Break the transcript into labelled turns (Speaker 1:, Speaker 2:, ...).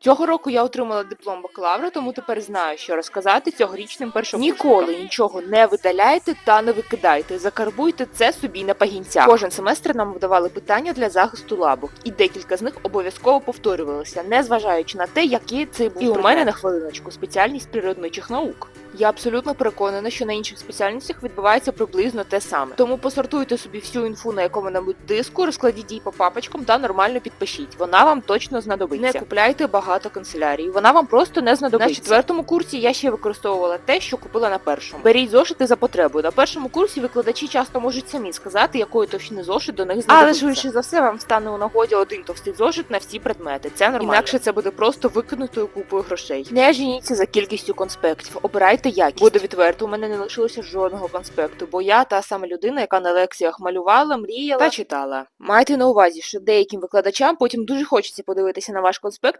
Speaker 1: Цього року я отримала диплом бакалавра, тому тепер знаю, що розказати цьогорічним першим Ніколи нічого не видаляйте та не викидайте. Закарбуйте це собі на пагінцях. Кожен семестр нам видавали питання для захисту лабок, і декілька з них обов'язково повторювалися, незважаючи на те, який це був. І у мене на хвилиночку спеціальність природничих наук. Я абсолютно переконана, що на інших спеціальностях відбувається приблизно те саме. Тому посортуйте собі всю інфу на якому-небудь диску, розкладіть її по папочкам та нормально підпишіть. Вона вам точно знадобиться. Не купляйте багато канцелярій. Вона вам просто не знадобиться. На четвертому курсі я ще використовувала те, що купила на першому. Беріть зошити за потребою. На першому курсі викладачі часто можуть самі сказати, якої товщини зошит до них знадобиться. Але швидше за все вам стане у нагоді один товстий зошит на всі предмети. Це нормально. Інакше це буде просто викинутою купою грошей. Не женіться за кількістю конспектів. Обирайте якість. Буду відверто, у мене не лишилося жодного конспекту, бо я та сама людина, яка на лекціях малювала, мріяла та читала. Майте на увазі, що деяким викладачам потім дуже хочеться подивитися на ваш конспект